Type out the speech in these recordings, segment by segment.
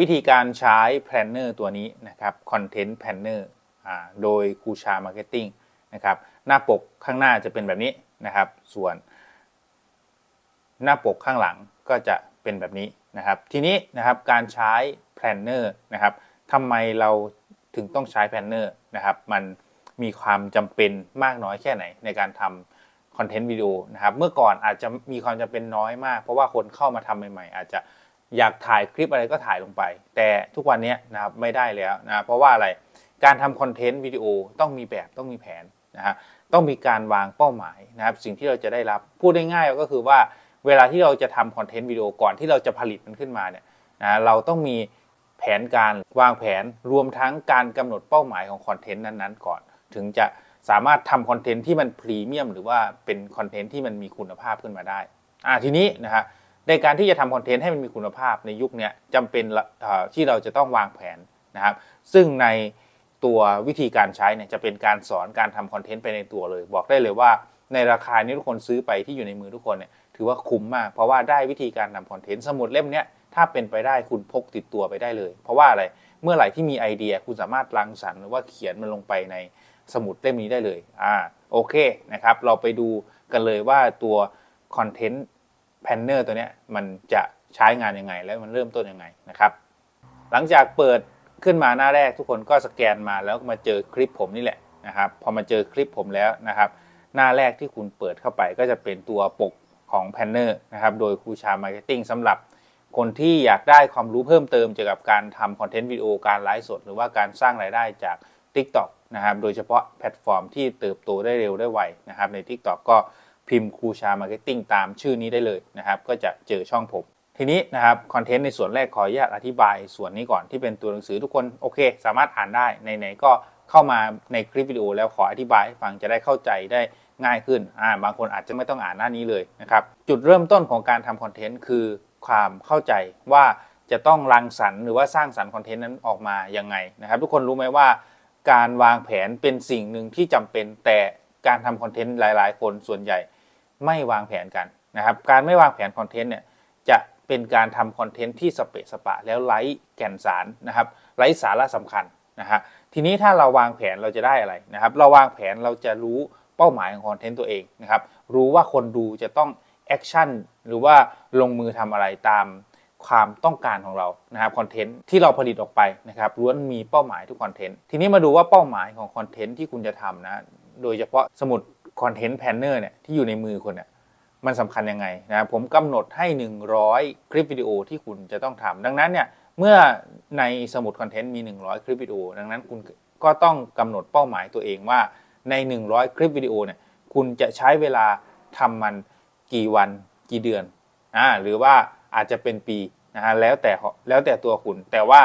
วิธีการใช้ Planner ตัวนี้นะครับ Content Planner อ่าโดยคูชา Marketing นะครับหน้าปกข้างหน้าจะเป็นแบบนี้นะครับ ส่วนหน้าปกข้างหลังก็จะเป็นแบบนี้นะครับ ทีนี้นะครับการใช้ Planner นะครับทำไมเราถึงต้องใช้ Planner นะครับ มันมีความจำเป็นมากน้อยแค่ไหนในการทำคอนเทนต์วิดีโอนะครับ เมื่อก่อนอาจจะมีความจำเป็นน้อยมาก เพราะว่าคนเข้ามาทำใหม่ ๆ อาจจะ อยากถ่ายคลิปอะไรก็ถ่ายลงไป แต่ทุกวันนี้นะครับไม่ได้แล้วนะเพราะว่าอะไรการทำคอนเทนต์วิดีโอต้องมีแบบต้องมีแผนนะฮะต้องมีการวางเป้าหมายนะครับสิ่งที่เราจะได้รับพูดได้ง่ายก็คือว่าเวลาที่เราจะทำคอนเทนต์วิดีโอก่อนที่เราจะผลิตมันขึ้นมาเนี่ยนะเราต้องมีแผนการวางแผนรวมทั้งการกำหนดเป้าหมายของคอนเทนต์นั้นๆ ก่อน ถึงจะสามารถทำคอนเทนต์ที่มันพรีเมียมหรือว่าเป็นคอนเทนต์ที่มันมีคุณภาพขึ้นมาได้อ่าทีนี้นะฮะ ในการที่จะทำคอนเทนต์ให้มันมีคุณภาพในยุคนี้จำเป็นที่เราจะต้องวางแผนนะครับ ซึ่งในตัววิธีการใช้เนี่ยจะเป็นการสอนการทำคอนเทนต์ไปในตัวเลย บอกได้เลยว่าในราคานี้ทุกคนซื้อไปที่อยู่ในมือทุกคนเนี่ยถือว่าคุ้มมาก เพราะว่าได้วิธีการทำคอนเทนต์สมุดเล่มนี้ถ้าเป็นไปได้คุณพกติดตัวไปได้เลย เพราะว่าอะไรเมื่อไหร่ที่มีไอเดียคุณสามารถรังสรรค์หรือว่าเขียนมันลงไปในสมุดเล่มนี้ได้เลยอ่าโอเคนะครับ เราไปดูกันเลยว่าตัวคอนเทนต์ แพนเนอร์ตัวนี้มันจะใช้งานยังไง และมันเริ่มต้นยังไงนะครับ หลังจากเปิดขึ้นมาหน้าแรกทุกคนก็สแกนมาแล้วมาเจอคลิปผมนี่แหละนะครับ พอมาเจอคลิปผมแล้วนะครับ หน้าแรกที่คุณเปิดเข้าไปก็จะเป็นตัวปกของแพนเนอร์นะครับ โดยครูชามาร์เก็ตติ้งสำหรับคนที่อยากได้ความรู้เพิ่มเติมเกี่ยวกับการทำคอนเทนต์วิดีโอการไลฟ์สด หรือว่าการสร้างรายได้จาก TikTok นะครับ โดยเฉพาะแพลตฟอร์มที่เติบโตได้เร็วได้ไวนะครับใน TikTok ก็ พิมพ์ครูชามาร์เก็ตติ้งตามชื่อนี้ได้เลยนะครับ ก็จะเจอช่องผม ทีนี้นะครับคอนเทนต์ในส่วนแรกขออนุญาตอธิบายส่วนนี้ก่อนที่เป็นตัวหนังสือทุกคนโอเค สามารถอ่านได้ในๆก็เข้ามาในคลิปวิดีโอแล้วขออธิบายให้ฟังจะได้เข้าใจได้ง่ายขึ้นอ่าบางคนอาจจะไม่ต้องอ่านหน้านี้เลยนะครับ จุดเริ่มต้นของการทำคอนเทนต์คือความเข้าใจว่าจะต้องรังสรรค์หรือว่าสร้างสรรค์คอนเทนต์นั้นออกมายังไงนะครับ ทุกคนรู้ไหมว่า การวางแผนเป็นสิ่งหนึ่งที่จำเป็นแต่การทำคอนเทนต์หลาย ๆ คนส่วนใหญ่ ไม่วางแผนกันนะครับการไม่วางแผนคอนเทนต์เนี่ยจะเป็นการทำคอนเทนต์ที่สเปะสปะแล้วไร้แก่นสารนะครับไร้สาระสำคัญนะฮะทีนี้ถ้าเราวางแผนเราจะได้อะไรนะครับ เราวางแผนเราจะรู้เป้าหมายของคอนเทนต์ตัวเองนะครับรู้ว่าคนดูจะต้องแอคชั่นหรือว่าลงมือทำอะไรตามความต้องการของเรานะครับคอนเทนต์ที่เราผลิตออกไปนะครับล้วนมีเป้าหมายทุกคอนเทนต์ทีนี้มาดูว่าเป้าหมายของคอนเทนต์ที่คุณจะทำนะ โดยเฉพาะสมุดคอนเทนต์แพนเนอร์เนี่ยที่อยู่ในมือคุณเนี่ยมันสำคัญยังไงนะครับผมกำหนดให้ 100 คลิปวิดีโอที่คุณจะต้องทำดังนั้นเนี่ยเมื่อในสมุดคอนเทนต์มี 100 คลิปวิดีโอ ดังนั้นคุณก็ต้องกำหนดเป้าหมายตัวเองว่าใน 100 คลิปวิดีโอเนี่ยคุณจะใช้เวลาทำมันกี่วันกี่เดือนอ่าหรือว่าอาจจะเป็นปีนะฮะแล้วแต่แล้วแต่ตัวคุณ แต่ว่า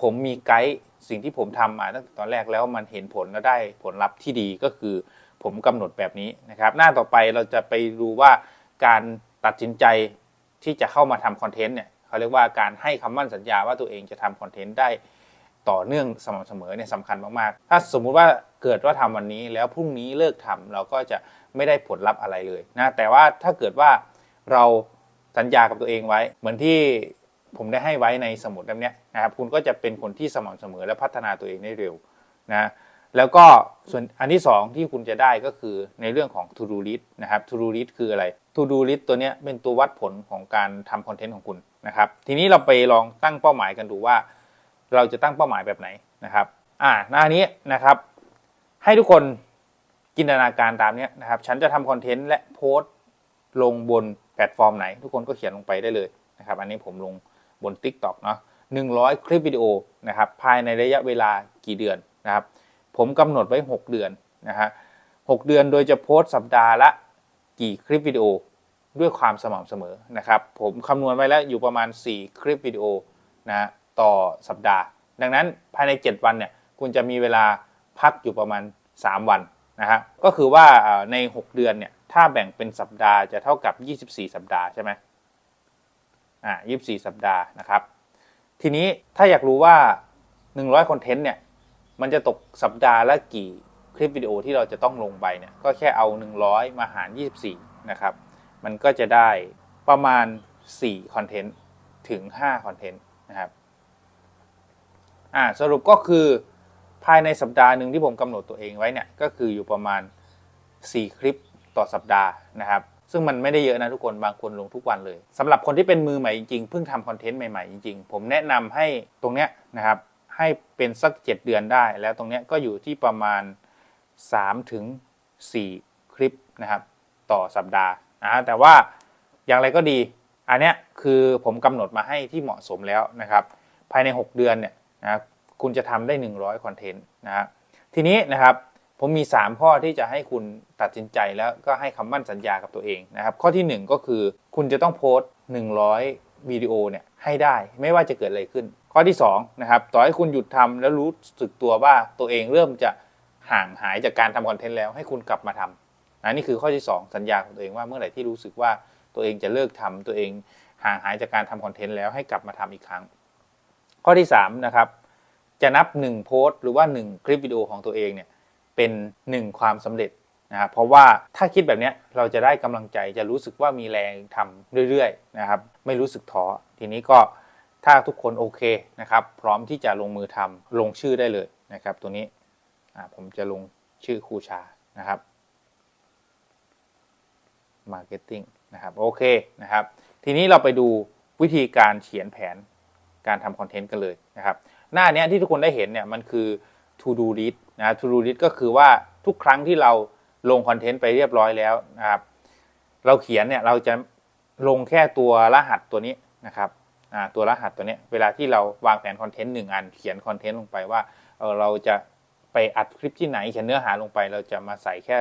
ผมมีไกด์ สิ่งที่ผมทำมาตั้งแต่ตอนแรกแล้วมันเห็นผลและได้ผลลัพธ์ที่ดีก็คือผมกำหนดแบบนี้นะครับ หน้าต่อไปเราจะไปดูว่าการตัดสินใจที่จะเข้ามาทำคอนเทนต์เนี่ยเขาเรียกว่าการให้คำมั่นสัญญาว่าตัวเองจะทำคอนเทนต์ได้ต่อเนื่องสม่ำเสมอเนี่ยสำคัญมากๆ ถ้าสมมุติว่าเกิดว่าทำวันนี้แล้วพรุ่งนี้เลิกทำเราก็จะไม่ได้ผลลัพธ์อะไรเลยนะแต่ว่าถ้าเกิดว่าเราสัญญากับตัวเองไว้ เหมือนที่ ผมได้ให้ไว้ในสมุดเล่มนี้นะครับคุณก็จะเป็นคนที่สม่ำเสมอและพัฒนาตัวเองได้เร็วนะแล้วก็ส่วนอันที่ 2 ที่คุณจะได้ก็คือในเรื่องของ to do list นะครับ to do list คืออะไร to do list ตัวนี้เป็นตัววัดผลของการทำคอนเทนต์ของคุณนะครับทีนี้เราไปลองตั้งเป้าหมายกันดูว่า เราจะตั้งเป้าหมายแบบไหนนะครับอ่าหน้านี้นะครับ ให้ทุกคนจินตนาการตามนี้นะครับ ฉันจะทำคอนเทนต์และโพสต์ลงบนแพลตฟอร์มไหน ทุกคนก็เขียนลงไปได้เลยนะครับ อันนี้ผมลง บน TikTok เนาะ100คลิปวิดีโอนะครับภายในระยะเวลากี่เดือนนะครับ ผมกำหนดไว้ 6 เดือนนะฮะหเดือนโดยจะโพสต์สัปดาห์ละกี่คลิปวิดีโอด้วยความสม่ำเสมอนะครับผมคำนวณไว้แล้วอยู่ประมาณ 4 คลิปวิดีโอนะต่อสัปดาห์ ดังนั้นภายใน 7 วันเนี่ยคุณจะมีเวลาพักอยู่ประมาณ 3 วันนะฮะก็คือว่าใน 6 เดือนเนี่ยถ้าแบ่งเป็นสัปดาห์จะเท่ากับ 24 สัปดาห์ใช่ไหม อ่า24สัปดาห์นะครับ ทีนี้ถ้าอยากรู้ว่า 100คอนเทนต์เนี่ย มันจะตกสัปดาห์ละกี่คลิปวิดีโอที่เราจะต้องลงไปเนี่ย ก็แค่เอา 100 มาหาร 24 นะครับ มันก็จะได้ประมาณ4คอนเทนต์ถึง5คอนเทนต์นะครับอ่าสรุปก็คือภายในสัปดาห์หนึ่งที่ผมกำหนดตัวเองไว้เนี่ย ก็คืออยู่ประมาณ 4 คลิปต่อสัปดาห์นะครับ ซึ่งมันไม่ได้เยอะนะทุกคนบางคนลงทุกวันเลยสำหรับคนที่เป็นมือใหม่จริงๆเพิ่งทำคอนเทนต์ใหม่ๆจริงๆผมแนะนำให้ตรงเนี้ยนะครับให้เป็นสัก 7 เดือนได้ แล้วตรงเนี้ยก็อยู่ที่ประมาณ3ถึง4คลิปนะครับต่อสัปดาห์นะแต่ว่าอย่างไรก็ดี อันเนี้ยคือผมกำหนดมาให้ที่เหมาะสมแล้วนะครับ ภายใน 6 เดือนเนี่ยนะค,คุณจะทำได้ 100 คอนเทนต์นะทีนี้นะครับ ผมมี 3 ข้อที่จะให้คุณตัดสินใจแล้วก็ให้คำมั่นสัญญากับตัวเองนะครับ ข้อทีหนึ่1 ก็คือคุณจะต้องโพสต์ 100วิดีโอเนี่ยให้ได้ไม่ว่าจะเกิดอะไรขึ้น ข้อที่2นะครับต่อให้คุณหยุดทำแล้วรู้สึกตัวว่าตัวเองเริ่มจะห่างหายจากการทำคอนเทนต์แล้วให้คุณกลับมาทำนะนี่คือข้อที่ 2 สัญญาของตัวเองว่าเมื่อไหร่ที่รู้สึกว่าตัวเองจะเลิกทำตัวเองห่างหายจากการทำคอนเทนต์แล้วให้กลับมาทำอีกครั้ง ข้อที่3นะครับจะนับ 1 โพสต์หรือว่า 1 คลิปวิดีโอของตัวเองเนี่ย เป็น1ความสำเร็จนะครับเพราะว่าถ้าคิดแบบนี้เราจะได้กำลังใจจะรู้สึกว่ามีแรงทำเรื่อยๆนะครับไม่รู้สึกท้อทีนี้ก็ถ้าทุกคนโอเคนะครับ พร้อมที่จะลงมือทำลงชื่อได้เลยนะครับ ตัวนี้ผมจะลงชื่อครูชานะครับ Marketing นะครับโอเคนะครับ ทีนี้เราไปดูวิธีการเขียนแผนการทำคอนเทนต์กันเลยนะครับ หน้าเนี้ยที่ทุกคนได้เห็นเนี่ยมันคือ to do list นะ to do list ก็คือว่าทุกครั้งที่เราลงคอนเทนต์ไปเรียบร้อยแล้วนะครับเราเขียนเนี่ยเราจะลงแค่ตัวรหัสตัวนี้นะครับตัวรหัสตัวนี้เวลาที่เราวางแผนคอนเทนต์หนึ่งอันเขียนคอนเทนต์ลงไปว่าเเราจะไปอัดคลิปที่ไหนเขียนเนื้อหาลงไป เราจะมาใส่แค่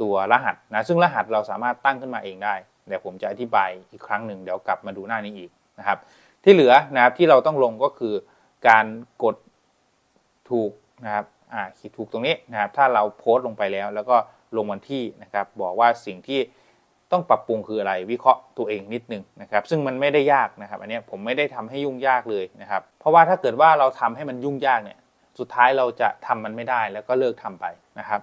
ตัวรหัสนะซึ่งรหัสเราสามารถตั้งขึ้นมาเองได้เดี๋ยวผมจะอธิบายอีกครั้งหนึ่งเดี๋ยวกลับมาดูหน้านี้อีกนะครับ ที่เหลือนะครับที่เราต้องลงก็คือการกดถูกนะครับ ขีดถูกตรงนี้นะครับถ้าเราโพสต์ลงไปแล้ว แล้วก็ลงวันที่นะครับบอกว่าสิ่งที่ต้องปรับปรุงคืออะไรวิเคราะห์ตัวเองนิดนึงนะครับซึ่งมันไม่ได้ยากนะครับอันนี้ผมไม่ได้ทำให้ยุ่งยากเลยนะครับเพราะว่าถ้าเกิดว่าเราทำให้มันยุ่งยากเนี่ยสุดท้ายเราจะทำมันไม่ได้แล้วก็เลิกทำไปนะครับ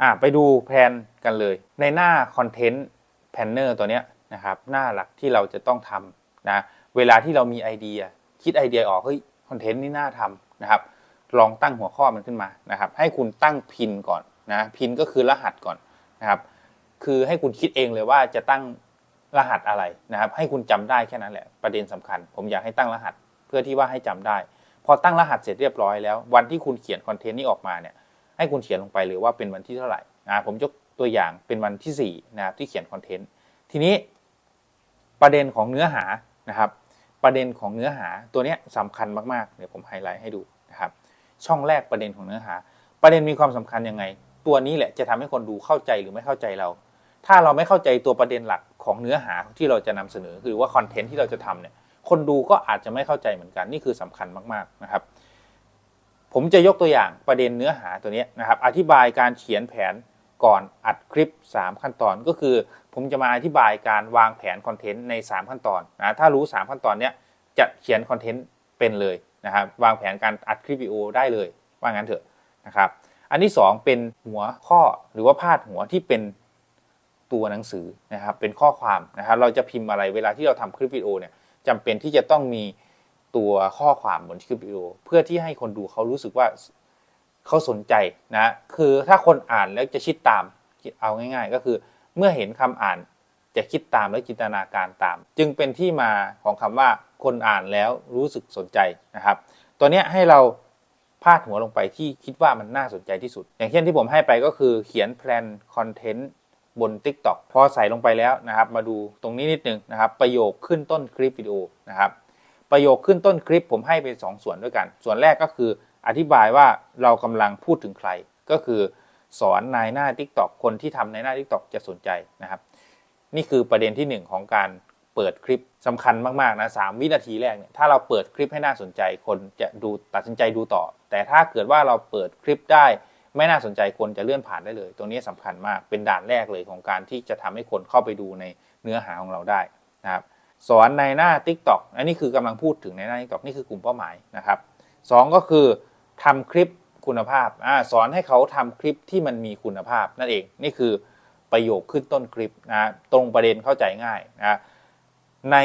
อ่าไปดูแผนกันเลย ในหน้าคอนเทนต์แพนเนอร์ตัวเนี้ยนะครับหน้าหลักที่เราจะต้องทำนะเวลาที่เรามีไอเดีย คิดไอเดียออกเฮ้ยคอนเทนต์นี่น่าทำนะครับ ลองตั้งหัวข้อมันขึ้นมานะครับ ให้คุณตั้งพินก่อนนะพินก็คือรหัสก่อนนะครับ คือให้คุณคิดเองเลยว่าจะตั้งรหัสอะไรนะครับ ให้คุณจำได้แค่นั้นแหละประเด็นสำคัญ ผมอยากให้ตั้งรหัสเพื่อที่ว่าให้จำได้ พอตั้งรหัสเสร็จเรียบร้อยแล้ว วันที่คุณเขียนคอนเทนต์นี้ออกมาเนี่ยให้คุณเขียนลงไปเลยว่าเป็นวันที่เท่าไหร่นะผมยกตัวอย่างเป็นวันที่4นะครับที่เขียนคอนเทนต์ทีนี้ประเด็นของเนื้อหานะครับ ประเด็นของเนื้อหาตัวนี้สำคัญมากๆ เดี๋ยวผมไฮไลท์ให้ดู ช่องแรกประเด็นของเนื้อหา ประเด็นมีความสำคัญยังไง ตัวนี้แหละจะทำให้คนดูเข้าใจหรือไม่เข้าใจเรา ถ้าเราไม่เข้าใจตัวประเด็นหลักของเนื้อหาที่เราจะนำเสนอคือว่าคอนเทนต์ที่เราจะทำเนี่ยคนดูก็อาจจะไม่เข้าใจเหมือนกันนี่คือสำคัญมากๆนะครับ ผมจะยกตัวอย่างประเด็นเนื้อหาตัวนี้นะครับ อธิบายการเขียนแผนก่อนอัดคลิป 3 ขั้นตอนก็คือ ผมจะมาอธิบายการวางแผนคอนเทนต์ใน 3 ขั้นตอนนะถ้ารู้ 3 ขั้นตอนเนี้ยจะเขียนคอนเทนต์เป็นเลย นะครับวางแผนการอัดคลิปวิดีโอได้เลยว่างั้นเถอะนะครับอันที่ 2 เป็นหัวข้อหรือว่าพาดหัวที่เป็นตัวหนังสือนะครับเป็นข้อความนะครับเราจะพิมพ์อะไรเวลาที่เราทำคลิปวิดีโอเนี่ยจำเป็นที่จะต้องมีตัวข้อความบนคลิปวิดีโอ เพื่อที่ให้คนดูเขารู้สึกว่าเขาสนใจนะคือถ้าคนอ่านแล้วจะคิดตามเอาง่าย ๆ ก็คือเมื่อเห็นคำอ่าน จะคิดตามและจินตนาการตาม จึงเป็นที่มาของคำว่าคนอ่านแล้วรู้สึกสนใจนะครับ ตัวนี้ให้เราพาดหัวลงไปที่คิดว่ามันน่าสนใจที่สุด อย่างเช่นที่ผมให้ไปก็คือเขียนแพลนคอนเทนต์บน TikTok พอใส่ลงไปแล้วนะครับ มาดูตรงนี้นิดนึงนะครับ ประโยคขึ้นต้นคลิปวิดีโอนะครับ ประโยคขึ้นต้นคลิปผมให้เป็น 2 ส่วนด้วยกัน ส่วนแรกก็คืออธิบายว่าเรากำลังพูดถึงใคร ก็คือสอนนายหน้า TikTok คนที่ทำในหน้า TikTok จะสนใจนะครับ นี่คือประเด็นที่ 1 ของการเปิดคลิปสำคัญมากๆนะสวินาทีแรกเนี่ยถ้าเราเปิดคลิปให้น่าสนใจคนจะดูตัดสินใจดูต่อ แต่ถ้าเกิดว่าเราเปิดคลิปได้ไม่น่าสนใจคนจะเลื่อนผ่านได้เลยตรงนี้สำคัญมากเป็นด่านแรกเลยของการที่จะทำให้คนเข้าไปดูในเนื้อหาของเราได้นะครับสอนในหน้า TikTok อันนี้คือกำลังพูดถึงในหน้า TikTok นี่คือกลุ่มเป้าหมายนะครับสองก็คือทำคลิปคุณภาพอสอนให้เขาทำคลิปที่มันมีคุณภาพนั่นเองนี่คือ ประโยคขึ้นต้นคลิปนะตรงประเด็นเข้าใจง่ายนะใน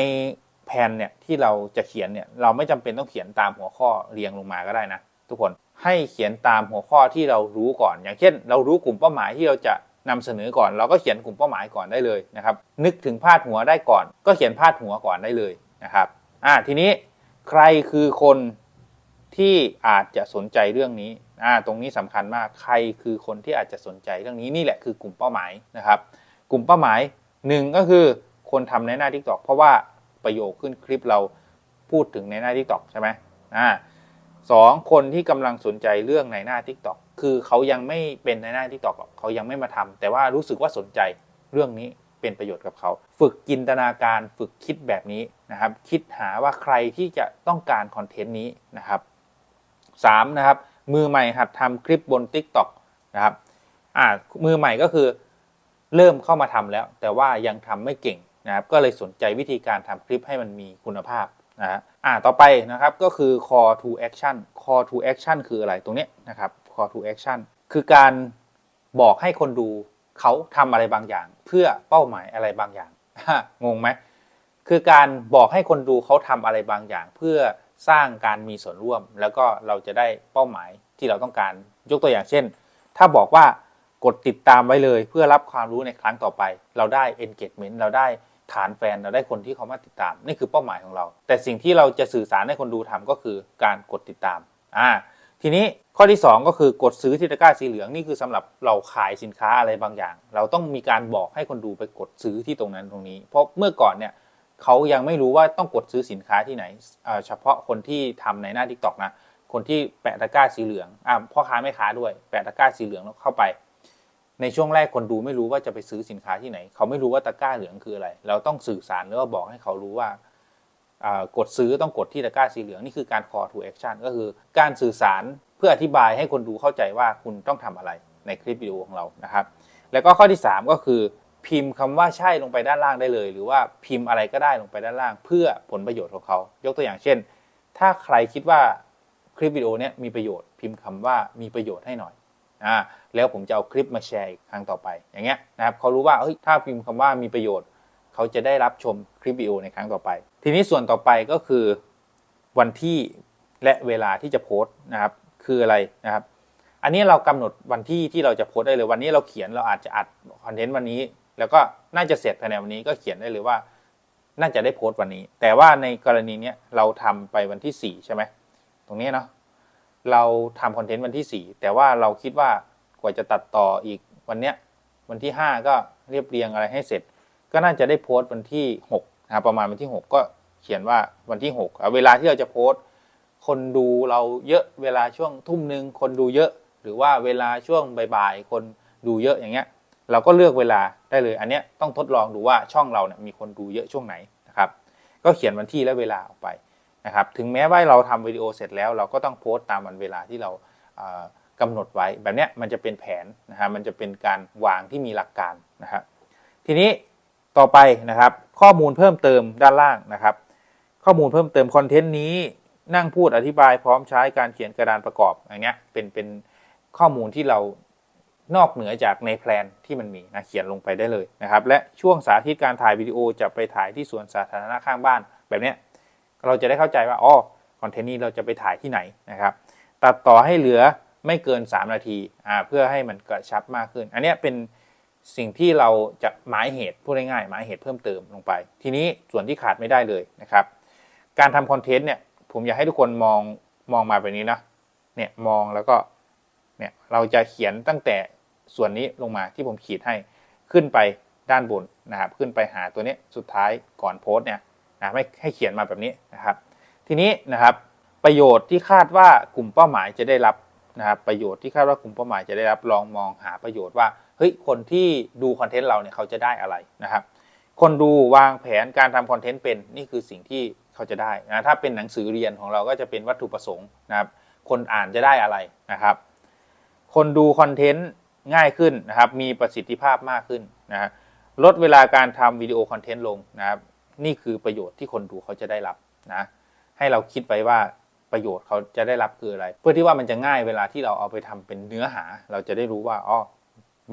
แผนเนี่ยที่เราจะเขียนเนี่ยเราไม่จำเป็นต้องเขียนตามหัวข้อเรียงลงมาก็ได้นะ ทุกคนให้เขียนตามหัวข้อที่เรารู้ก่อน อย่างเช่น เรารู้กลุ่มเป้าหมายที่เราจะนำเสนอก่อน เราก็เขียนกลุ่มเป้าหมายก่อนได้เลยนะครับ นึกถึงพาดหัวได้ก่อน ก็เขียนพาดหัวก่อนได้เลยนะครับอ่าทีนี้ใครคือคน ที่อาจจะสนใจเรื่องนี้อ่าตรงนี้สำคัญมากใครคือคนที่อาจจะสนใจเรื่องนี้นี่แหละคือกลุ่มเป้าหมายนะครับ กลุ่มเป้าหมายหนึ่งก็คือคนทำในหน้า TikTok เพราะว่าประโยคขึ้นคลิปเราพูดถึงในหน้า TikTok ใช่ไหมอ่าสองคนที่กำลังสนใจเรื่องในหน้า TikTok คือเขายังไม่เป็นในหน้า TikTok หรอกเขายังไม่มาทำแต่ว่ารู้สึกว่าสนใจเรื่องนี้เป็นประโยชน์กับเขา ฝึกจินตนาการฝึกคิดแบบนี้นะครับ คิดหาว่าใครที่จะต้องการคอนเทนต์นี้นะครับ สามนะครับมือใหม่หัดทำคลิปบน TikTok นะครับอ่ามือใหม่ก็คือเริ่มเข้ามาทำแล้ว แต่ว่ายังทำไม่เก่งนะครับก็เลยสนใจวิธีการทำคลิปให้มันมีคุณภาพนะฮะอ่าต่อไปนะครับก็คือ call to action call to action คืออะไรตรงนี้นะครับ call to action คือการบอกให้คนดูเขาทำอะไรบางอย่าง เพื่อเป้าหมายอะไรบางอย่างงงไหมคือการบอกให้คนดูเขาทำอะไรบางอย่าง เพื่อ สร้างการมีส่วนร่วม แล้วก็เราจะได้เป้าหมายที่เราต้องการยกตัวอย่างเช่น ถ้าบอกว่ากดติดตามไว้เลยเพื่อรับความรู้ในครั้งต่อไป เราได้ engagement เราได้ฐานแฟนเราได้คนที่เขามาติดตาม นี่คือเป้าหมายของเรา แต่สิ่งที่เราจะสื่อสารให้คนดูทำก็คือการกดติดตามอ่าทีนี้ข้อที่ 2 ก็คือกดซื้อที่ตะกร้าสีเหลืองนี่คือสำหรับเราขายสินค้าอะไรบางอย่าง เราต้องมีการบอกให้คนดูไปกดซื้อที่ตรงนั้นตรงนี้ เพราะเมื่อก่อนเนี่ย เขายังไม่รู้ว่าต้องกดซื้อสินค้าที่ไหนเฉพาะคนที่ทำในหน้า TikTok นะ คนที่แปะตะกร้าสีเหลืองอ่าพ่อค้าแม่ค้าด้วย แปะตะกร้าสีเหลืองแล้วเข้าไป ในช่วงแรกคนดูไม่รู้ว่าจะไปซื้อสินค้าที่ไหน เขาไม่รู้ว่าตะกร้าเหลืองคืออะไร เราต้องสื่อสารหรือว่าบอกให้เขารู้ว่ากดซื้อต้องกดที่ตะกร้าสีเหลืองนี่คือการ call to action ก็คือการสื่อสารเพื่ออธิบายให้คนดูเข้าใจว่าคุณต้องทำอะไรในคลิปวิดีโอของเรานะครับ แล้วก็ข้อที่ 3 ก็คือ พิมพ์คำว่าใช่ลงไปด้านล่างได้เลย หรือว่าพิมพ์อะไรก็ได้ลงไปด้านล่าง เพื่อผลประโยชน์ของเขา ยกตัวอย่างเช่น ถ้าใครคิดว่าคลิปวิดีโอเนี้ยมีประโยชน์ พิมพ์คำว่ามีประโยชน์ให้หน่อยอ่าแล้วผมจะเอาคลิปมาแชร์อีกครั้งต่อไป อย่างเงี้ยนะครับเขารู้ว่าเฮ้ยถ้าพิมพ์คำว่ามีประโยชน์ เขาจะได้รับชมคลิปวิดีโอในครั้งต่อไป ทีนี้ส่วนต่อไปก็คือวันที่และเวลาที่จะโพสต์นะครับคืออะไรนะครับ อันนี้เรากำหนดวันที่ที่เราจะโพสต์ได้เลยวันนี้เราเขียนเราอาจจะอัดคอนเทนต์วันนี้ แล้วก็น่าจะเสร็จภายในวันนี้ก็เขียนได้เลยว่า น่าจะได้โพสต์วันนี้ แต่ว่าในกรณีเนี้ยเราทำไปวันที่สี่ใช่ไหมตรงนี้เนาะเราทำคอนเทนต์วันที่สี่แต่ว่าเราคิดว่ากว่าจะตัดต่ออีกวันเนี้ยวันที่ห้าก็เรียบเรียงอะไรให้เสร็จ ก็น่าจะได้โพสต์วันที่หกนะรประมาณวันที่หกก็เขียนว่าวันที่หกเวลาที่เราจะโพสต์ คนดูเราเยอะเวลาช่วงทุ่มหนึ่งคนดูเยอะ หรือว่าเวลาช่วงบ่ายๆคนดูเยอะอย่างเงี้ย เราก็เลือกเวลาได้เลย อันเนี้ยต้องทดลองดูว่าช่องเราเนี่ยมีคนดูเยอะช่วงไหนนะครับ ก็เขียนวันที่และเวลาออกไปนะครับ ถึงแม้ว่าเราทำวิดีโอเสร็จแล้ว เราก็ต้องโพสต์ตามวันเวลาที่เราเอ่อกำหนดไว้ แบบเนี้ยมันจะเป็นแผนนะฮะ มันจะเป็นการวางที่มีหลักการนะครับ ทีนี้ต่อไปนะครับ ข้อมูลเพิ่มเติมด้านล่างนะครับ ข้อมูลเพิ่มเติมคอนเทนต์นี้นั่งพูดอธิบายพร้อมใช้การเขียนกระดานประกอบอย่างเงี้ยเป็นเป็นข้อมูลที่เรา นอกเหนือจากในแพลนที่มันมีนะเขียนลงไปได้เลยนะครับและช่วงสาธิตการถ่ายวิดีโอจะไปถ่ายที่สวนสาธารณะข้างบ้านแบบนี้เราจะได้เข้าใจว่าอ๋อคอนเทนต์นี้เราจะไปถ่ายที่ไหนนะครับตัดต่อให้เหลือไม่เกิน 3 นาทีอ่าเพื่อให้มันกระชับมากขึ้น อันนี้เป็นสิ่งที่เราจะหมายเหตุพูดง่ายๆหมายเหตุเพิ่มเติมลงไป ทีนี้ส่วนที่ขาดไม่ได้เลยนะครับ การทำคอนเทนต์เนี่ยผมอยากให้ทุกคนมองมองมาแบบนี้นะเนี่ยมองแล้วก็เนี่ยเราจะเขียนตั้งแต่ ส่วนนี้ลงมาที่ผมขีดให้ขึ้นไปด้านบนนะครับขึ้นไปหาตัวนี้สุดท้ายก่อนโพสต์เนี่ยนะไม่ให้เขียนมาแบบนี้นะครับ ทีนี้นะครับประโยชน์ที่คาดว่ากลุ่มเป้าหมายจะได้รับนะครับประโยชน์ที่คาดว่ากลุ่มเป้าหมายจะได้รับลองมองหาประโยชน์ว่าเฮ้ยคนที่ดูคอนเทนต์เราเนี่ยเขาจะได้อะไรนะครับ คนดูวางแผนการทำคอนเทนต์เป็นนี่คือสิ่งที่เขาจะได้นะถ้าเป็นหนังสือเรียนของเราก็จะเป็นวัตถุประสงค์นะครับ คนอ่านจะได้อะไรนะครับ คนดูคอนเทนต์ ง่ายขึ้นนะครับ มีประสิทธิภาพมากขึ้นนะฮะลดเวลาการทำวิดีโอคอนเทนต์ลงนะครับ นี่คือประโยชน์ที่คนดูเขาจะได้รับนะ ให้เราคิดไปว่าประโยชน์เขาจะได้รับคืออะไร เพื่อที่ว่ามันจะง่ายเวลาที่เราเอาไปทำเป็นเนื้อหา เราจะได้รู้ว่าอ๋อ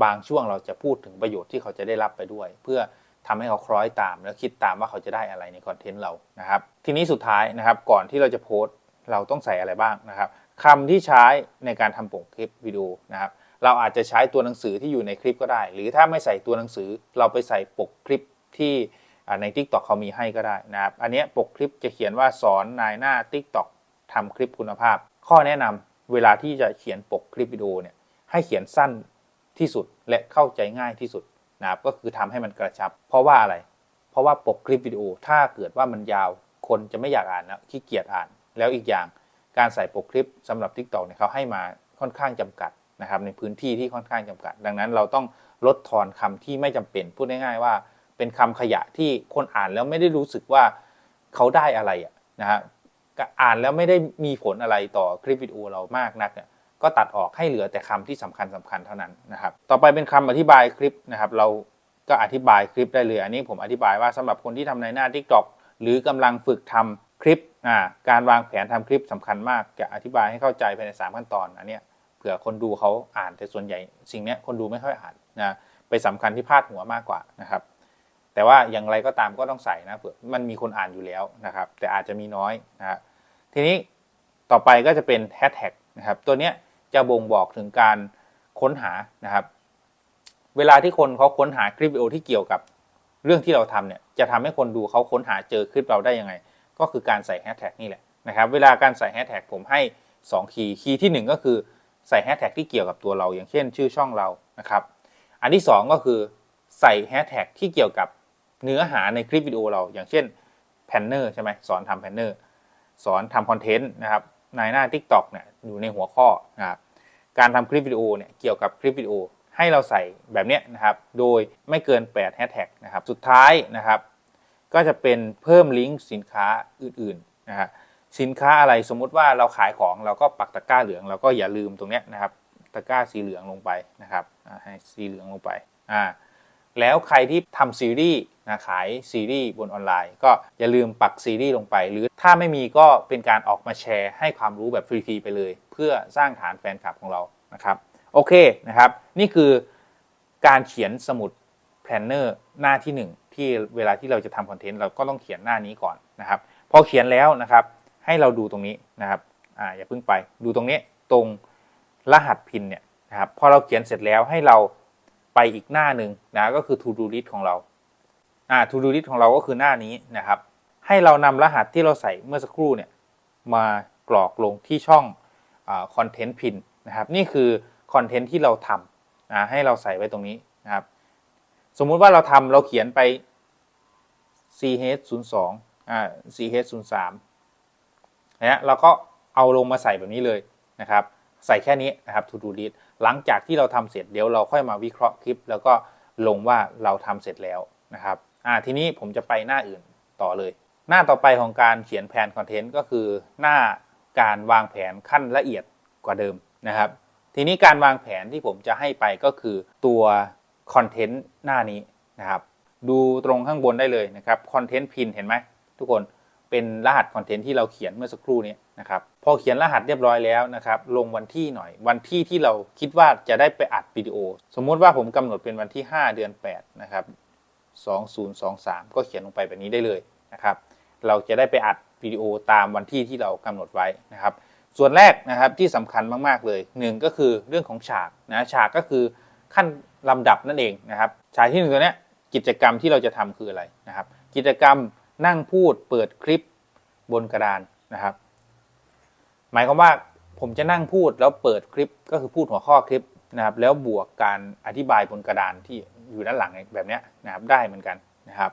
บางช่วงเราจะพูดถึงประโยชน์ที่เขาจะได้รับไปด้วย เพื่อทำให้เขาคล้อยตาม แล้วคิดตามว่าเขาจะได้อะไรในคอนเทนต์เรานะครับ ทีนี้สุดท้ายนะครับ ก่อนที่เราจะโพสต์เราต้องใส่อะไรบ้างนะครับคำที่ใช้ในการทำปกคลิปวิดีโอนะครับ เราอาจจะใช้ตัวหนังสือที่อยู่ในคลิปก็ได้ หรือถ้าไม่ใส่ตัวหนังสือเราไปใส่ปกคลิปที่ใน TikTok เขามีให้ก็ได้นะครับ อันนี้ปกคลิปจะเขียนว่าสอนนายหน้า TikTok ทำคลิปคุณภาพ ข้อแนะนำเวลาที่จะเขียนปกคลิปวิดีโอเนี่ยให้เขียนสั้นที่สุดและเข้าใจง่ายที่สุดนะครับก็คือทำให้มันกระชับ เพราะว่าอะไร เพราะว่าปกคลิปวิดีโอถ้าเกิดว่ามันยาวคนจะไม่อยากอ่านแล้วขี้เกียจอ่าน แล้วอีกอย่างการใส่ปกคลิปสำหรับ TikTok เนี่ยเขาให้มาค่อนข้างจำกัด นะครับในพื้นที่ที่ค่อนข้างจำกัด ดังนั้นเราต้องลดทอนคำที่ไม่จำเป็นพูดง่ายๆว่า เป็นคำขยะที่คนอ่านแล้วไม่ได้รู้สึกว่าเขาได้อะไระนะฮะอ่านแล้วไม่ได้มีผลอะไรต่อคลิปวิดีโอเรามากนักเนี่ยก็ตัดออกให้เหลือแต่คำที่สำคัญสคัญเท่านั้นนะครับต่อไปเป็นคำอธิบายคลิปนะครับเราก็อธิบายคลิปได้เลยอันนี้ผมอธิบายว่าสำหรับคนที่ทำในหน้า TikTok หรือกำลังฝึกทำคลิปการวางแผนทำคลิปสำคัญมาก จะอธิบายให้เข้าใจภายใน 3 ขั้นตอนอันนี้ เผื่อคนดูเขาอ่านแต่ส่วนใหญ่ สิ่งนี้คนดูไม่ค่อยอ่านนะไปสำคัญที่พาดหัวมากกว่านะครับ แต่ว่าอย่างไรก็ตามก็ต้องใส่นะเผื่อมันมีคนอ่านอยู่แล้วนะครับ แต่อาจจะมีน้อยนะครทีนี้ต่อไปก็จะเป็นแฮชแท็กนะครับ ตัวเนี้ยจะบ่งบอกถึงการค้นหานะครับ เวลาที่คนเขาค้นหาคลิปวิดีโอที่เกี่ยวกับเรื่องที่เราทำเนี่ยจะทำให้คนดูเขาค้นหาเจอคลิปเราได้ยังไง ก็คือการใส่แฮชแท็กนี่แหละนะครับ เวลาการใส่แฮชแท็กผมให้2คีย์คีย์ที่ 1 ก็คือ ใส่แฮชแท็กที่เกี่ยวกับตัวเรา อย่างเช่น ชื่อช่องเรานะครับอันที่ 2 ก็คือใส่แฮชแท็กที่เกี่ยวกับเนื้อหาในคลิปวิดีโอเรา อย่างเช่นแพนเนอร์ใช่ไหมสอนทำแพนเนอร์สอนทำคอนเทนต์นะครับในหน้า TikTok เนี่ยอยู่ในหัวข้อนะครับการทำคลิปวิดีโอเนี่ยเกี่ยวกับคลิปวิดีโอให้เราใส่แบบเนี้ยนะครับ โดยไม่เกิน8แฮชแท็กนะครับ สุดท้ายนะครับ ก็จะเป็นเพิ่มลิงก์สินค้าอื่นๆนะฮะ สินค้าอะไรสมมุติว่าเราขายของเราก็ปักตะกร้าเหลืองเราก็อย่าลืมตรงเนี้ยนะครับตะกร้าสีเหลืองลงไปนะครับให้สีเหลืองลงไปอ่าแล้วใครที่ทำซีรีส์นะขายซีรีส์บนออนไลน์ ก็อย่าลืมปักซีรีส์ลงไป หรือถ้าไม่มีก็เป็นการออกมาแชร์ให้ความรู้แบบฟรีๆไปเลย เพื่อสร้างฐานแฟนคลับของเรานะครับโอเคนะครับนี่คือการเขียนสมุดแพลนเนอร์หน้าที่ 1 ที่เวลาที่เราจะทำคอนเทนต์เราก็ต้องเขียนหน้านี้ก่อนนะครับพอเขียนแล้วนะครับ ให้เราดูตรงนี้นะครับอ่าอย่าเพิ่งไปดูตรงนี้ตรงรหัสพินเนี่ยนะครับพอเราเขียนเสร็จแล้วให้เราไปอีกหน้าหนึ่งนะก็คือ to do list ของเราอ่า to do list ของเราก็คือหน้านี้นะครับ ให้เรานำรหัสที่เราใส่เมื่อสักครู่เนี่ยมากรอกลงที่ช่องคอนเทนต์พินนะครับนี่คือคอนเทนต์ที่เราทำนะให้เราใส่ไว้ตรงนี้นะครับ สมมุติว่าเราทำเราเขียนไป ch 0 2อ่า ch 0 3 นะฮะเราก็เอาลงมาใส่แบบนี้เลยนะครับ ใส่แค่นี้นะครับ to do list หลังจากที่เราทำเสร็จเดี๋ยวเราค่อยมาวิเคราะห์คลิป แล้วก็ลงว่าเราทำเสร็จแล้วนะครับอ่าทีนี้ผมจะไปหน้าอื่นต่อเลย หน้าต่อไปของการเขียนแผนคอนเทนต์ก็คือหน้าการวางแผนขั้นละเอียดกว่าเดิมนะครับ ทีนี้การวางแผนที่ผมจะให้ไปก็คือตัวคอนเทนต์หน้านี้นะครับ ดูตรงข้างบนได้เลยนะครับคอนเทนต์พินเห็นไหมทุกคน เป็นรหัสคอนเทนต์ที่เราเขียนเมื่อสักครู่นี้นะครับพอเขียนรหัสเรียบร้อยแล้วนะครับลงวันที่หน่อยวันที่ที่เราคิดว่าจะได้ไปอัดวิดีโอ สมมุติว่าผมกำหนดเป็นวันที่ 5 เดือน8นะครับ2023 ก็เขียนลงไปแบบนี้ได้เลยนะครับเราจะได้ไปอัดวิดีโอตามวันที่ที่เรากำหนดไว้นะครับส่วนแรกนะครับที่สำคัญมากๆเลยหนึ่งก็คือเรื่องของฉากนะฉากก็คือขั้นลำดับนั่นเองนะครับฉากที่หนึ่งตัวนี้กิจกรรมที่เราจะทำคืออะไรนะครับกิจกรรม นั่งพูดเปิดคลิปบนกระดานนะครับ หมายความว่าผมจะนั่งพูดแล้วเปิดคลิปก็คือพูดหัวข้อคลิปนะครับ แล้วบวกการอธิบายบนกระดานที่อยู่ด้านหลังแบบนี้นะครับได้เหมือนกันนะครับ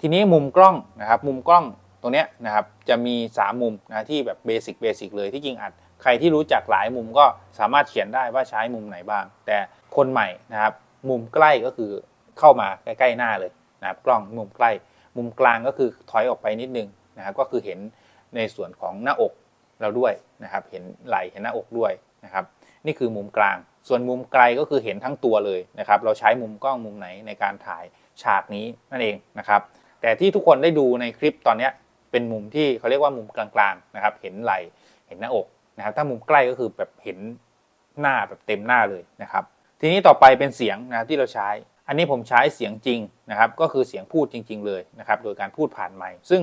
ทีนี้มุมกล้องนะครับ มุมกล้องตรงเนี้ยนะครับจะมี 3 มุมนะที่แบบเบสิกเบสิกเลยที่จริงอัดใครที่รู้จักหลายมุมก็สามารถเขียนได้ว่าใช้มุมไหนบ้าง แต่คนใหม่นะครับ มุมใกล้ก็คือเข้ามาใกล้ ๆ หน้าเลยนะครับ กล้องมุมใกล้ มุมกลางก็คือถอยออกไปนิดนึงนะครับก็คือเห็นในส่วนของหน้าอกเราด้วยนะครับ เห็นไหล่เห็นหน้าอกด้วยนะครับ นี่คือมุมกลาง ส่วนมุมไกลก็คือเห็นทั้งตัวเลยนะครับ เราใช้มุมกล้องมุมไหนในการถ่ายฉากนี้นั่นเองนะครับ แต่ที่ทุกคนได้ดูในคลิปตอนนี้เป็นมุมที่เขาเรียกว่ามุมกลางๆนะครับ เห็นไหล่เห็นหน้าอกนะครับ ถ้ามุมใกล้ก็คือแบบเห็นหน้าแบบเต็มหน้าเลยนะครับ ทีนี้ต่อไปเป็นเสียงนะที่เราใช้ อันนี้ผมใช้เสียงจริงนะครับก็คือเสียงพูดจริง ๆ เลยนะครับโดยการพูดผ่านไมค์ซึ่ง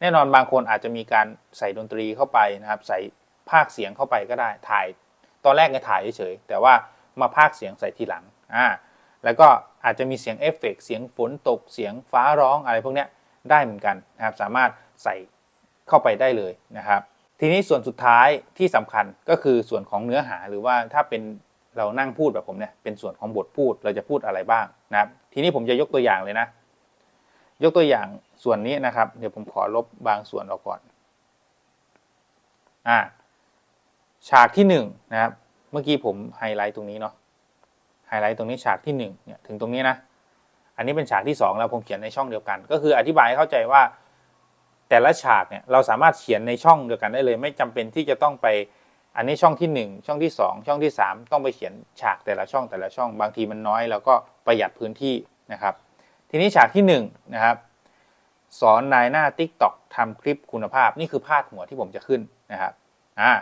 แน่นอนบางคนอาจจะมีการใส่ดนตรีเข้าไปนะครับใส่ภาคเสียงเข้าไปก็ได้ถ่าย ตอนแรกเนี่ยถ่ายเฉยๆแต่ว่ามาภาคเสียงใส่ทีหลังอ่าแล้วก็อาจจะมีเสียงเอฟเฟกต์เสียงฝนตกเสียงฟ้าร้องอะไรพวกนี้ได้เหมือนกันนะครับสามารถใส่เข้าไปได้เลยนะครับ ทีนี้ส่วนสุดท้ายที่สำคัญก็คือส่วนของเนื้อหาหรือว่าถ้าเป็น เรานั่งพูดแบบผมเนี่ยเป็นส่วนของบทพูดเราจะพูดอะไรบ้างนะครับทีนี้ผมจะยกตัวอย่างเลยนะ ยกตัวอย่างส่วนนี้นะครับ เดี๋ยวผมขอลบบางส่วนออกก่อนอ่าฉากที่หนึ่งนะครับ เมื่อกี้ผมไฮไลท์ตรงนี้เนาะไฮไลท์ตรงนี้ฉากที่หนึ่งเนี่ยถึงตรงนี้นะอันนี้เป็นฉากที่สองแล้วผมเขียนในช่องเดียวกัน ก็คืออธิบายให้เข้าใจว่าแต่ละฉากเนี่ยเราสามารถเขียนในช่องเดียวกันได้เลย ไม่จำเป็นที่จะต้องไป อันนี้ช่องที่หนึ่งช่องที่สองช่องที่สามต้องไปเขียนฉากแต่ละช่องแต่ละช่องบางทีมันน้อยแล้วก็ประหยัดพื้นที่นะครับ ทีนี้ฉากที่หนึ่งนะครับสอนนายหน้า TikTok ทำคลิปคุณภาพนี่คือพาดหัวที่ผมจะขึ้นนะครับอ่า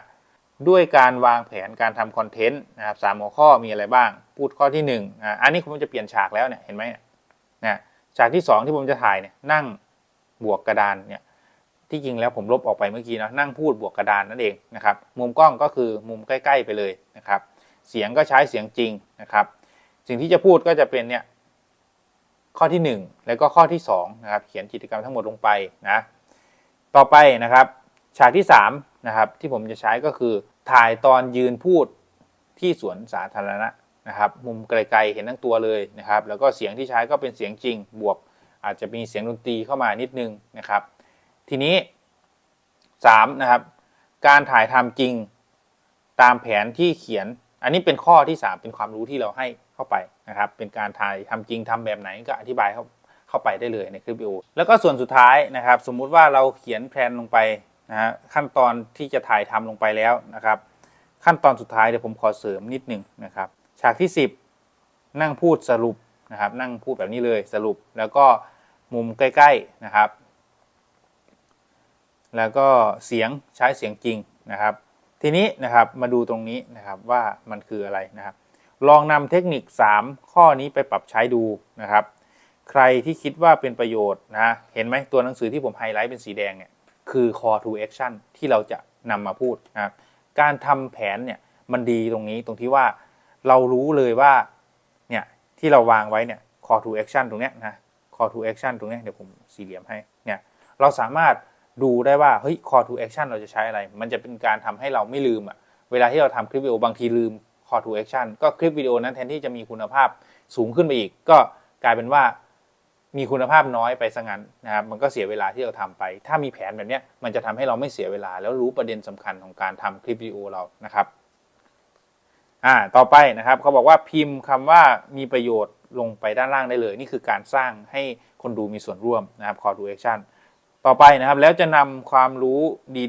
ด้วยการวางแผนการทำคอนเทนต์นะครับสามหัวข้อมีอะไรบ้าง พูดข้อที่หนึ่งอ่าอันนี้ผมจะเปลี่ยนฉากแล้วเนี่ยเห็นไหมเนี่ยนะฉากที่สองที่ผมจะถ่ายเนี่ยนั่งบวกกระดานเนี่ย ที่จริงแล้วผมลบออกไปเมื่อกี้นะนั่งพูดบวกกระดานนั่นเองนะครับมุมกล้องก็คือมุมใกล้ ๆ ไปเลยนะครับ เสียงก็ใช้เสียงจริงนะครับ สิ่งที่จะพูดก็จะเป็นเนี่ยข้อที่ 1 แล้วก็ข้อที่2นะครับเขียนกิจกรรมทั้งหมดลงไปนะต่อไปนะครับฉากที่3นะครับที่ผมจะใช้ก็คือถ่ายตอนยืนพูดที่สวนสาธารณะนะครับ มุมไกลๆเห็นทั้งตัวเลยนะครับ แล้วก็เสียงที่ใช้ก็เป็นเสียงจริงบวกอาจจะมีเสียงดนตรีเข้ามานิดนึงนะครับ ทีนี้3นะครับ การถ่ายทำจริงตามแผนที่เขียน อันนี้เป็นข้อที่ 3 เป็นความรู้ที่เราให้เข้าไปนะครับ เป็นการถ่ายทำจริงทำแบบไหนก็อธิบายเข้าเข้าไปได้เลยในคลิปวิดีโอ แล้วก็ส่วนสุดท้ายนะครับ สมมุติว่าเราเขียนแพลนลงไปนะฮะขั้นตอนที่จะถ่ายทำลงไปแล้วนะครับ ขั้นตอนสุดท้ายเดี๋ยวผมขอเสริมนิดหนึ่งนะครับฉากที่ 10 นั่งพูดสรุปนะครับ นั่งพูดแบบนี้เลยสรุปแล้วก็มุมใกล้ๆนะครับ แล้วก็เสียงใช้เสียงจริงนะครับ ทีนี้นะครับมาดูตรงนี้นะครับว่ามันคืออะไรนะครับ ลองนำเทคนิค 3 ข้อนี้ไปปรับใช้ดูนะครับ ใครที่คิดว่าเป็นประโยชน์นะเห็นไหมตัวหนังสือที่ผมไฮไลท์เป็นสีแดงเนี่ยคือ call to action ที่เราจะนำมาพูดนะครับการทำแผนเนี่ยมันดีตรงนี้ตรงที่ว่าเรารู้เลยว่าเนี่ยที่เราวางไว้เนี่ย call to action ตรงเนี้ยนะ call to action ตรงเนี้ยเดี๋ยวผมสี่เหลี่ยมให้เนี่ยเราสามารถ ดูได้ว่าเฮ้ย call to action เราจะใช้อะไร มันจะเป็นการทำให้เราไม่ลืมอะเวลาที่เราทำคลิปวิดีโอบางทีลืม call to action ก็คลิปวิดีโอนั้นแทนที่จะมีคุณภาพสูงขึ้นไปอีก ก็กลายเป็นว่ามีคุณภาพน้อยไปซะงั้นนะครับมันก็เสียเวลาที่เราทำไป ถ้ามีแผนแบบเนี้ยมันจะทำให้เราไม่เสียเวลา แล้วรู้ประเด็นสำคัญของการทำคลิปวิดีโอเรานะครับอ่าต่อไปนะครับเขาบอกว่าพิมพ์คำว่ามีประโยชน์ลงไปด้านล่างได้เลย นี่คือการสร้างให้คนดูมีส่วนร่วมนะครับ call to action ต่อไปนะครับแล้วจะนำความรู้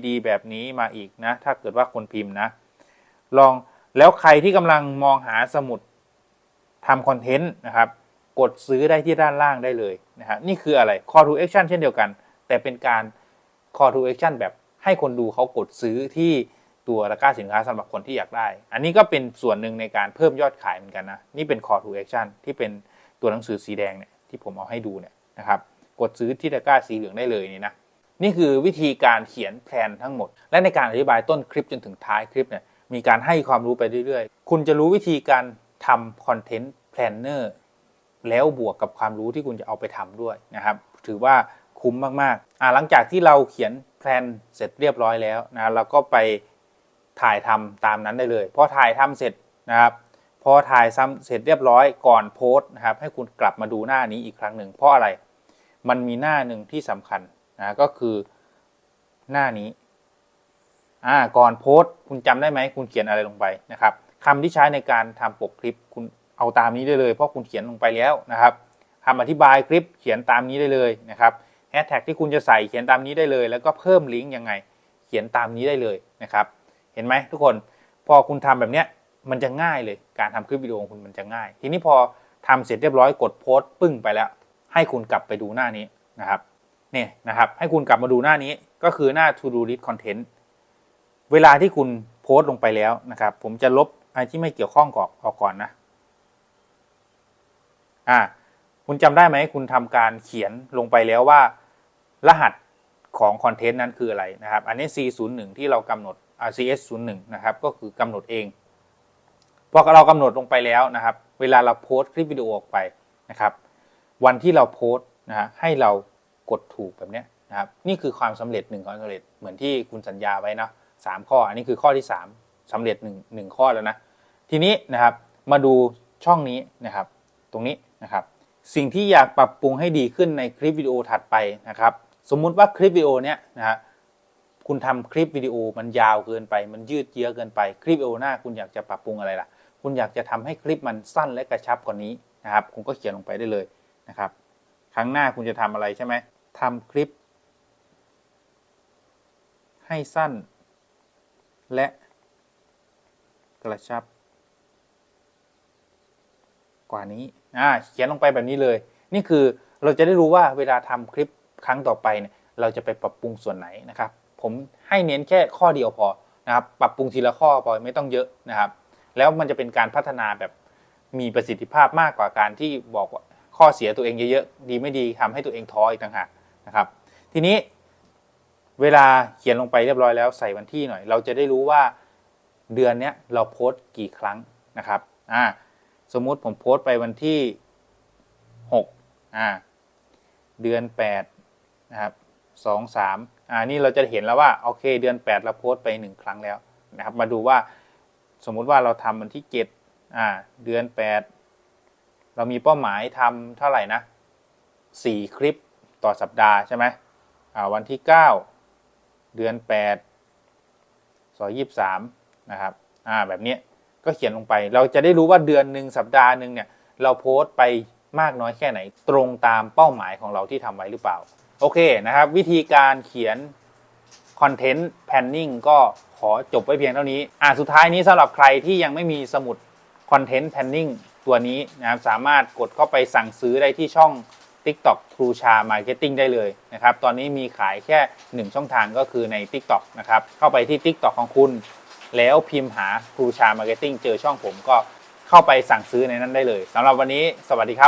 ดีๆ แบบนี้มาอีกนะ ถ้าเกิดว่าคนพิมพ์นะ ลองแล้วใครที่กำลังมองหาสมุดทำคอนเทนต์นะครับ กดซื้อได้ที่ด้านล่างได้เลยนะครับนี่คืออะไร call to action เช่นเดียวกัน แต่เป็นการ call to action แบบให้คนดูเขากดซื้อที่ตัวตะกร้าสินค้าสำหรับคนที่อยากได้ อันนี้ก็เป็นส่วนหนึ่งในการเพิ่มยอดขายเหมือนกันนะ นี่เป็น call to action ที่เป็นตัวหนังสือสีแดงเนี่ยที่ผมเอาให้ดูเนี่ยนะครับ กดซื้อที่ตะกร้าสีเหลืองได้เลยนี่นะนี่คือวิธีการเขียนแผนทั้งหมด และในการอธิบายต้นคลิปจนถึงท้ายคลิปเนี่ยมีการให้ความรู้ไปเรื่อยๆ คุณจะรู้วิธีการทำคอนเทนต์แพลนเนอร์แล้วบวกกับความรู้ที่คุณจะเอาไปทำด้วยนะครับ ถือว่าคุ้มมากๆอ่าหลังจากที่เราเขียนแพลนเสร็จเรียบร้อยแล้วนะเราก็ไปถ่ายทำตามนั้นได้เลยพอถ่ายทำเสร็จนะครับพอถ่ายซ้ำเสร็จเรียบร้อยก่อนโพสต์นะครับให้คุณกลับมาดูหน้านี้อีกครั้งหนึ่งเพราะอะไร มันมีหน้าหนึ่งที่สำคัญนะก็คือหน้านี้อ่าก่อนโพสต์คุณจำได้ไหมคุณเขียนอะไรลงไปนะครับคำที่ใช้ในการทำปกคลิปคุณเอาตามนี้ได้เลย เพราะคุณเขียนลงไปแล้วนะครับคำอธิบายคลิปเขียนตามนี้ได้เลยนะครับแฮชแท็กที่คุณจะใส่เขียนตามนี้ได้เลย แล้วก็เพิ่มลิงก์ยังไง เขียนตามนี้ได้เลยนะครับ เห็นไหมทุกคนพอคุณทำแบบเนี้ยมันจะง่ายเลยการทำคลิปวิดีโอของคุณมันจะง่าย ทีนี้พอทำเสร็จเรียบร้อยกดโพสต์ปึ้งไปแล้ว ให้คุณกลับไปดูหน้านี้นะครับเนี่ยนะครับให้คุณกลับมาดูหน้านี้ก็คือหน้า to do list content เวลาที่คุณโพสต์ลงไปแล้วนะครับ ผมจะลบอะไรที่ไม่เกี่ยวข้องก่อนออกก่อนนะอ่าคุณจำได้ไหมคุณทำการเขียนลงไปแล้วว่า รหัสของคอนเทนต์นั้นคืออะไรนะครับ อันนี้ C01 ที่เรากำหนดอ่า CS01 นะครับก็คือกำหนดเองพอเรากำหนดลงไปแล้วนะครับ เวลาเราโพสต์คลิปวิดีโอออกไปนะครับ วันที่เราโพสต์นะฮะให้เรากดถูกแบบเนี้ยนะครับนี่คือความสำเร็จหนึ่งความสำเร็จเหมือนที่คุณสัญญาไว้นะสามข้ออันนี้คือข้อที่สามสำเร็จหนึ่งหนึ่งข้อแล้วนะทีนี้นะครับมาดูช่องนี้นะครับ ตรงนี้นะครับ สิ่งที่อยากปรับปรุงให้ดีขึ้นในคลิปวิดีโอถัดไปนะครับ สมมุติว่าคลิปวิดีโอเนี้ยนะฮะคุณทำคลิปวิดีโอมันยาวเกินไป มันยืดเยื้อเกินไปคลิปวิดีโอหน้า คุณอยากจะปรับปรุงอะไรล่ะ คุณอยากจะทำให้คลิปมันสั้นและกระชับกว่านี้นะครับ คุณก็เขียนลงไปได้เลย นะครับ ครั้งหน้าคุณจะทำอะไรใช่ไหมทำคลิป ให้สั้น และกระชับ กว่านี้อ่าเขียนลงไปแบบนี้เลย นี่คือเราจะได้รู้ว่าเวลาทำคลิปครั้งต่อไปเนี่ยเราจะไปปรับปรุงส่วนไหนนะครับ ผมให้เน้นแค่ข้อเดียวพอนะครับ ปรับปรุงทีละข้อพอไม่ต้องเยอะนะครับ แล้วมันจะเป็นการพัฒนาแบบมีประสิทธิภาพมากกว่าการที่บอกว่า ข้อเสียตัวเองเยอะๆ ดีไม่ดีทำให้ตัวเองท้ออีกต่างหากนะครับ ทีนี้เวลาเขียนลงไปเรียบร้อยแล้วใส่วันที่หน่อย เราจะได้รู้ว่าเดือนนี้เราโพสต์กี่ครั้งนะครับอ่าสมมุติผมโพสต์ไปวันที่หกอ่าเดือนแปดนะครับสองสามอ่านี่เราจะเห็นแล้วว่าโอเคเดือนแปดเราโพสต์ไปหนึ่งครั้งแล้วนะครับ มาดูว่าสมมุติว่าเราทำวันที่เจ็ดอ่าเดือนแปด เรามีเป้าหมายทำเท่าไหร่นะสี่คลิปต่อสัปดาห์ใช่ไหมวันที่เก้าเดือนแปดสอยี่สามนะครับอ่าแบบนี้ก็เขียนลงไป เราจะได้รู้ว่าเดือนหนึ่งสัปดาห์หนึ่งเนี่ยเราโพสต์ไปมากน้อยแค่ไหน ตรงตามเป้าหมายของเราที่ทำไว้หรือเปล่า โอเคนะครับ วิธีการเขียนคอนเทนต์แพนนิ่งก็ขอจบไว้เพียงเท่านี้ อ่าสุดท้ายนี้สำหรับใครที่ยังไม่มีสมุดคอนเทนต์แพนนิ่ง ตัวนี้นะครับสามารถกดเข้าไปสั่งซื้อได้ที่ช่อง TikTok ครูชา Marketing ได้เลยนะครับ ตอนนี้มีขายแค่ 1 ช่องทางก็คือใน TikTok นะครับ เข้าไปที่ TikTok ของคุณ แล้วพิมพ์หาครูชา Marketing เจอช่องผมก็เข้าไปสั่งซื้อในนั้นได้เลยสำหรับวันนี้ สวัสดีครับ